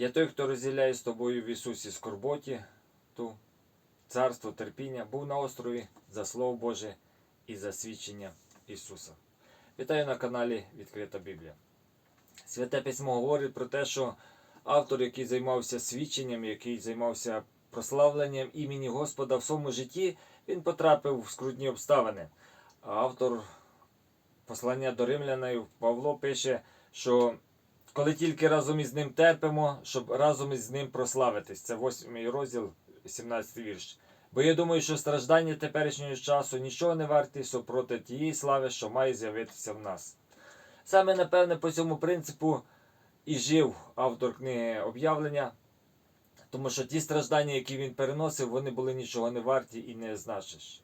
Я той, хто розділяє з тобою в Ісусі скорботі, ту царство терпіння, був на острові за Слово Боже і за свідчення Ісуса. Вітаю на каналі Відкрита Біблія. Святе письмо говорить про те, що автор, який займався свідченням, який займався прославленням імені Господа в своєму житті, він потрапив в скрутні обставини. Автор послання до римлянів Павло пише, що коли тільки разом із ним терпимо, щоб разом із ним прославитись. Це 8 розділ, 17 вірш. Бо я думаю, що страждання теперішнього часу нічого не варті супроти тієї слави, що має з'явитися в нас. Саме, напевне, по цьому принципу і жив автор книги об'явлення, тому що ті страждання, які він переносив, вони були нічого не варті і не значиш.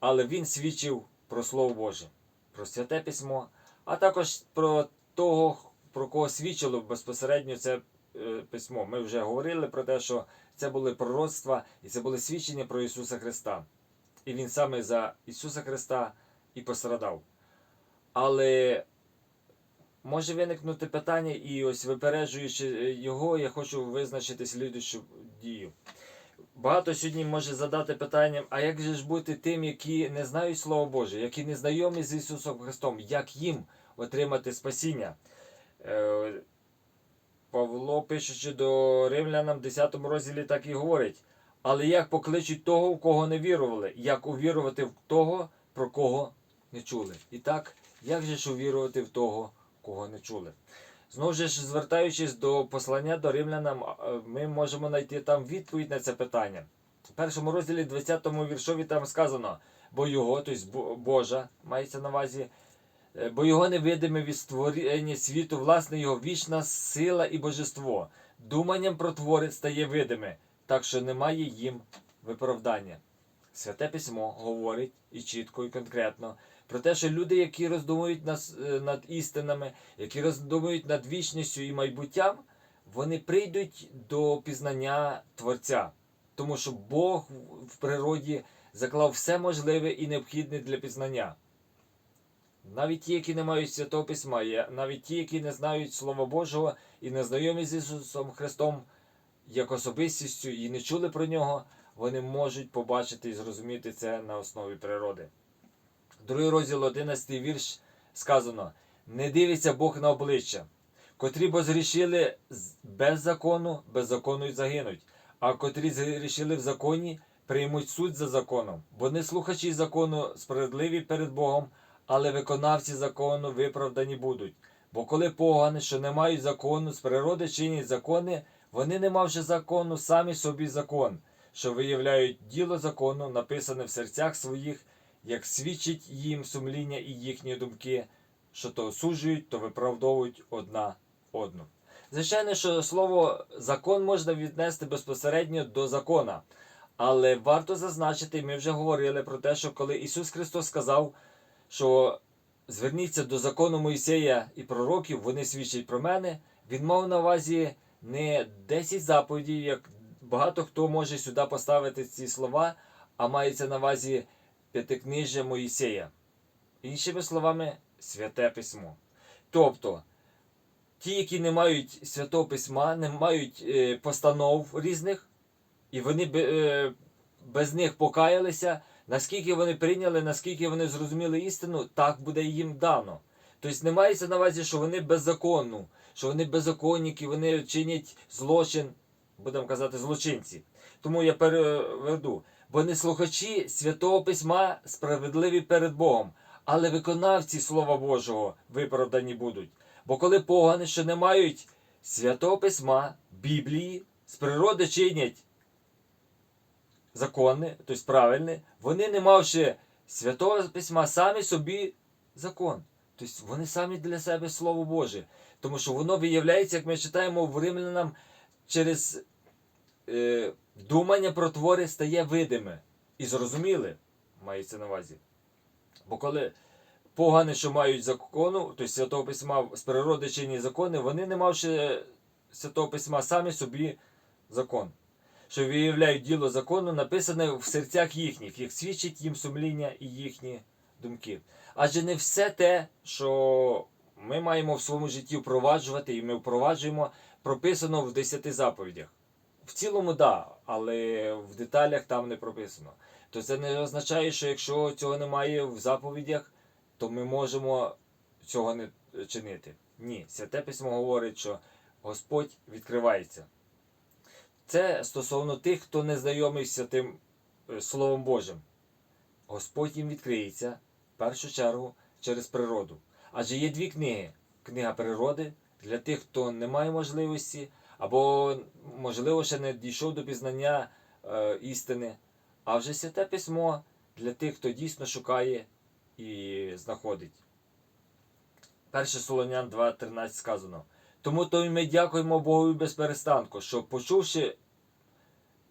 Але він свідчив про Слово Боже, про святе письмо, а також про того, про кого свідчило безпосередньо це е, письмо. Ми вже говорили про те, що це були пророцтва і це були свідчення про Ісуса Христа. І Він саме за Ісуса Христа і пострадав. Але може виникнути питання, і ось випереджуючи його, я хочу визначити слідущу дію. Багато сьогодні може задати питання, а як же ж бути тим, які не знають Слова Боже, які не знайомі з Ісусом Христом, як їм отримати спасіння? Е, Павло, пишучи до римлянам, в 10 розділі, так і говорить. Але як покличуть того, в кого не вірували, як увірувати в того, про кого не чули. І так, як же ж увірувати в того, кого не чули? Знову ж звертаючись до послання до римлянам, е, ми можемо знайти там відповідь на це питання. В першому розділі 20 віршові там сказано, бо його, тобто Божа, мається на увазі, бо його невидиме від створення світу, власне, його вічна сила і божество. Думанням про творець стає видиме, так що немає їм виправдання. Святе письмо говорить і чітко, і конкретно про те, що люди, які роздумують е, над істинами, які роздумують над вічністю і майбуттям, вони прийдуть до пізнання Творця. Тому що Бог в природі заклав все можливе і необхідне для пізнання. Навіть ті, які не мають Святого Письма, навіть ті, які не знають Слова Божого і не знайомі з Ісусом Христом як особистістю і не чули про нього, вони можуть побачити і зрозуміти це на основі природи. Другий розділ 11 вірш сказано: Не дивиться Бог на обличчя, котрі бо згрішили з- без закону, без закону й загинуть, а котрі згрішили в законі, приймуть суд за законом, бо не слухачі закону справедливі перед Богом, але виконавці закону виправдані будуть. Бо коли погани, що не мають закону, з природи чинять закони, вони, не мавши закону, самі собі закон, що виявляють діло закону, написане в серцях своїх, як свідчить їм сумління і їхні думки, що то осуджують, то виправдовують одна одну. Звичайно, що слово закон можна віднести безпосередньо до закона. Але варто зазначити, ми вже говорили про те, що коли Ісус Христос сказав, що зверніться до закону Моїсея і пророків, вони свідчать про мене, він мав на увазі не 10 заповідей, як багато хто може сюди поставити ці слова, а мається на увазі п'ятикнижжя Моїсея. Іншими словами, святе письмо. Тобто, ті, які не мають святого письма, не мають е, постанов різних, і вони е, без них покаялися, наскільки вони прийняли, наскільки вони зрозуміли істину, так буде їм дано. Тобто не мається на увазі, що вони беззаконну, що вони беззаконники, вони чинять злочин, будемо казати, злочинці. Тому я переведу. Бо не слухачі святого письма справедливі перед Богом, але виконавці Слова Божого виправдані будуть. Бо коли погани, що не мають святого письма, Біблії, з природи чинять законне, тобто правильне, вони, не мавши святого письма, самі собі закон. Тобто вони самі для себе Слово Боже. Тому що воно виявляється, як ми читаємо в римлянам, через е, думання про твори стає видиме і зрозуміле, мається на увазі. Бо коли погани, що мають закону, тобто Святого Письма з природи чинні закони, вони, не мавши Святого Письма, самі собі закон. Що виявляють діло закону, написане в серцях їхніх, як свідчить їм сумління і їхні думки. Адже не все те, що ми маємо в своєму житті впроваджувати, і ми впроваджуємо прописано в 10 заповідях. В цілому, да, але в деталях там не прописано. То це не означає, що якщо цього немає в заповідях, то ми можемо цього не чинити. Ні, святе письмо говорить, що Господь відкривається. Це стосовно тих, хто не знайомий з святим е, Словом Божим. Господь їм відкриється в першу чергу через природу. Адже є дві книги: книга природи для тих, хто не має можливості, або, можливо, ще не дійшов до пізнання е, істини. А вже святе письмо для тих, хто дійсно шукає і знаходить. 1 Солонян 2.13 сказано. Тому то ми дякуємо Богу без перестанку, що почувши,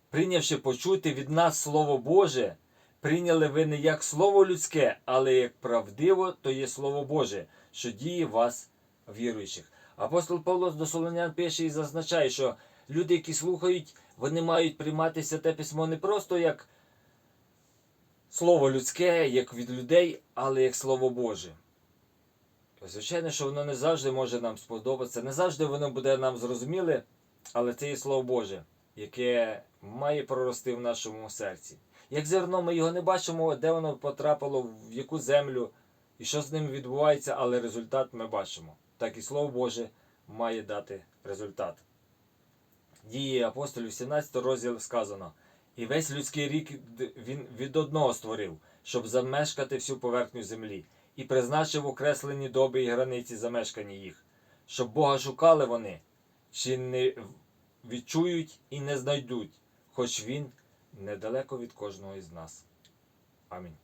прийнявши почути від нас Слово Боже, прийняли ви не як Слово людське, але як правдиво, то є Слово Боже, що діє вас віруючих. Апостол Павло до Солонян пише і зазначає, що люди, які слухають, вони мають приймати святе письмо не просто як слово людське, як від людей, але як Слово Боже. Звичайно, що воно не завжди може нам сподобатися, не завжди воно буде нам зрозуміле, але це є Слово Боже, яке має прорости в нашому серці. Як зерно, ми його не бачимо, де воно потрапило, в яку землю і що з ним відбувається, але результат ми бачимо. Так і Слово Боже має дати результат. Дії апостолів 17 розділ сказано. І весь людський рік він від одного створив, щоб замешкати всю поверхню землі, і призначив окреслені доби і границі замешкання їх, щоб Бога шукали вони, чи не відчують і не знайдуть, хоч він недалеко від кожного із нас. Амінь.